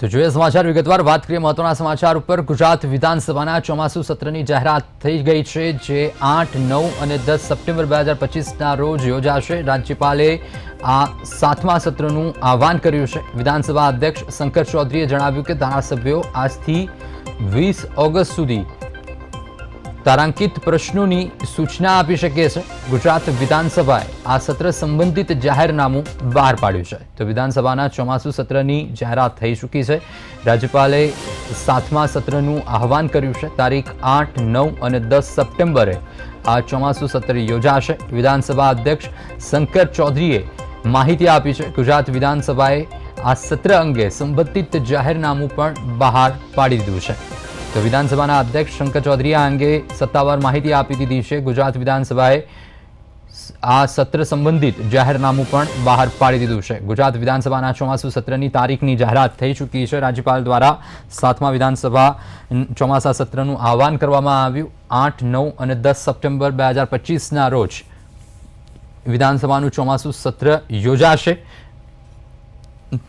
તો જોઈએ સમાચાર વિગતવાર. વાત કરીએ મહત્વના સમાચાર ઉપર. ગુજરાત વિધાનસભાના ચોમાસુ સત્રની જાહેરાત થઈ ગઈ છે, જે આઠ, નવ અને દસ સપ્ટેમ્બર બે હજાર પચીસના રોજ યોજાશે. રાજ્યપાલે આ સાતમા સત્રનું આહવાન કર્યું છે. વિધાનસભા અધ્યક્ષ શંકર ચૌધરીએ જણાવ્યું કે ધારાસભ્યો આજથી વીસ ઓગસ્ટ સુધી તારાંકિત પ્રશ્નોની સૂચના આપી શકે છે. ગુજરાત વિધાનસભાએ આ સત્ર સંબંધિત જાહેરનામું બહાર પાડ્યું છે. તો વિધાનસભાના ચોમાસુ સત્રની જાહેરાત થઈ ચૂકી છે. રાજ્યપાલે સાતમા સત્રનું આહવાન કર્યું છે. તારીખ આઠ, નવ અને દસ સપ્ટેમ્બરે આ ચોમાસુ સત્ર યોજાશે. વિધાનસભા અધ્યક્ષ શંકર ચૌધરીએ માહિતી આપી છે. ગુજરાત વિધાનસભાએ આ સત્ર અંગે સંબંધિત જાહેરનામું પણ બહાર પાડી દીધું છે. તો વિધાનસભાના અધ્યક્ષ શંકર ચૌધરીએ આ અંગે સત્તાવાર માહિતી આપી દીધી છે. ગુજરાત વિધાનસભાએ આ સત્ર સંબંધિત જાહેરનામું પણ બહાર પાડી દીધું છે. ગુજરાત વિધાનસભાના ચોમાસુ સત્રની તારીખની જાહેરાત થઈ ચૂકી છે. રાજ્યપાલ દ્વારા સાતમા વિધાનસભા ચોમાસા સત્રનું આહવાન કરવામાં આવ્યું. આઠ, નવ અને દસ સપ્ટેમ્બર બે હજાર પચીસના રોજ વિધાનસભાનું ચોમાસુ સત્ર યોજાશે.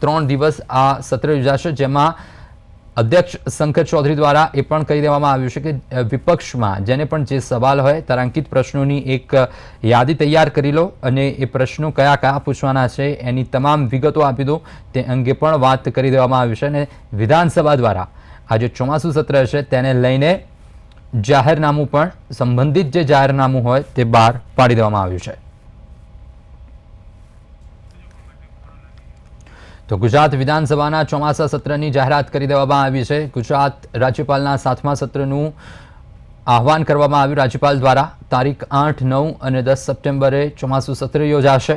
ત્રણ દિવસ આ સત્ર યોજાશે, જેમાં અધ્યક્ષ શંકર ચૌધરી દ્વારા એ પણ કહી દેવામાં આવ્યું છે કે વિપક્ષમાં જેને પણ જે સવાલ હોય, તારાંકિત પ્રશ્નોની એક યાદી તૈયાર કરી લો અને એ પ્રશ્નો કયા કયા પૂછવાના છે, એની તમામ વિગતો આપી દો. તે અંગે પણ વાત કરી દેવામાં આવી છે અને વિધાનસભા દ્વારા આ જે ચોમાસું સત્ર છે, તેને લઈને જાહેરનામું પણ, સંબંધિત જે જાહેરનામું હોય તે બહાર પાડી દેવામાં આવ્યું છે. તો ગુજરાત વિધાનસભાના ચોમાસા સત્રની જાહેરાત કરી દેવામાં આવી છે. ગુજરાત રાજ્યપાલના સાતમા સત્રનું આહવાન કરવામાં આવ્યું રાજ્યપાલ દ્વારા. તારીખ આઠ, નવ અને દસ સપ્ટેમ્બરે ચોમાસું સત્ર યોજાશે.